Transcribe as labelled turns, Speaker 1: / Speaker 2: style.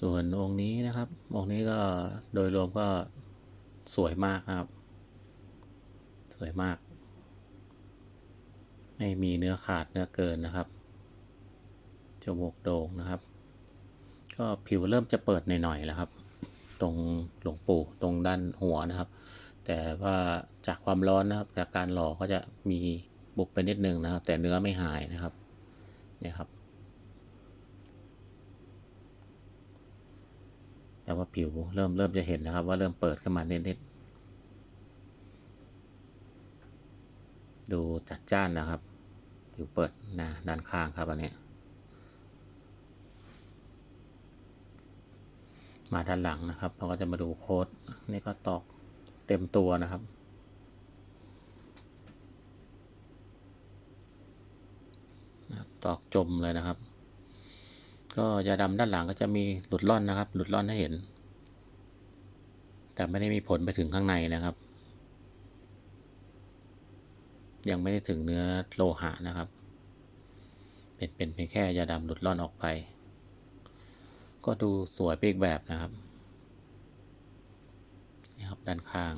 Speaker 1: ส่วนองค์นี้นะครับ องค์นี้ก็โดยรวมก็สวยมากครับ สวยมาก ไม่มีเนื้อขาดเนื้อเกินนะครับ จมูกโด่งนะครับ ก็ผิวเริ่มจะเปิดหน่อยๆแล้วครับ ตรงหลวงปู่ตรงด้านหัวนะครับ แต่ว่าจากความร้อนนะครับ จากการหล่อก็จะมีบุบไปนิดนึงนะครับ แต่เนื้อไม่หายนะครับ เนี่ยครับ แต่ว่าผิวเริ่มเริ่มจะเห็นนะครับว่าเริ่มเปิดขึ้นมานิดๆดูจัดจ้านนะครับ ผิวเปิดนะด้านข้างครับอันนี้มาด้านหลังนะครับ เราก็จะมาดูโค้ดนี่ก็ตอกเต็มตัวนะครับนะครับตอกจมเลยนะครับ ก็ยาดำด้านหลังก็จะมีหลุดล่อนนะครับ หลุดล่อนให้เห็น แต่ไม่ได้มีผลไปถึงข้างในนะครับ ยังไม่ได้ถึงเนื้อโลหะนะครับ เป็นเป็นเพียงแค่ยาดำหลุดล่อนออกไป ก็ดูสวยไปอีกแบบนะครับนี่ครับด้านข้าง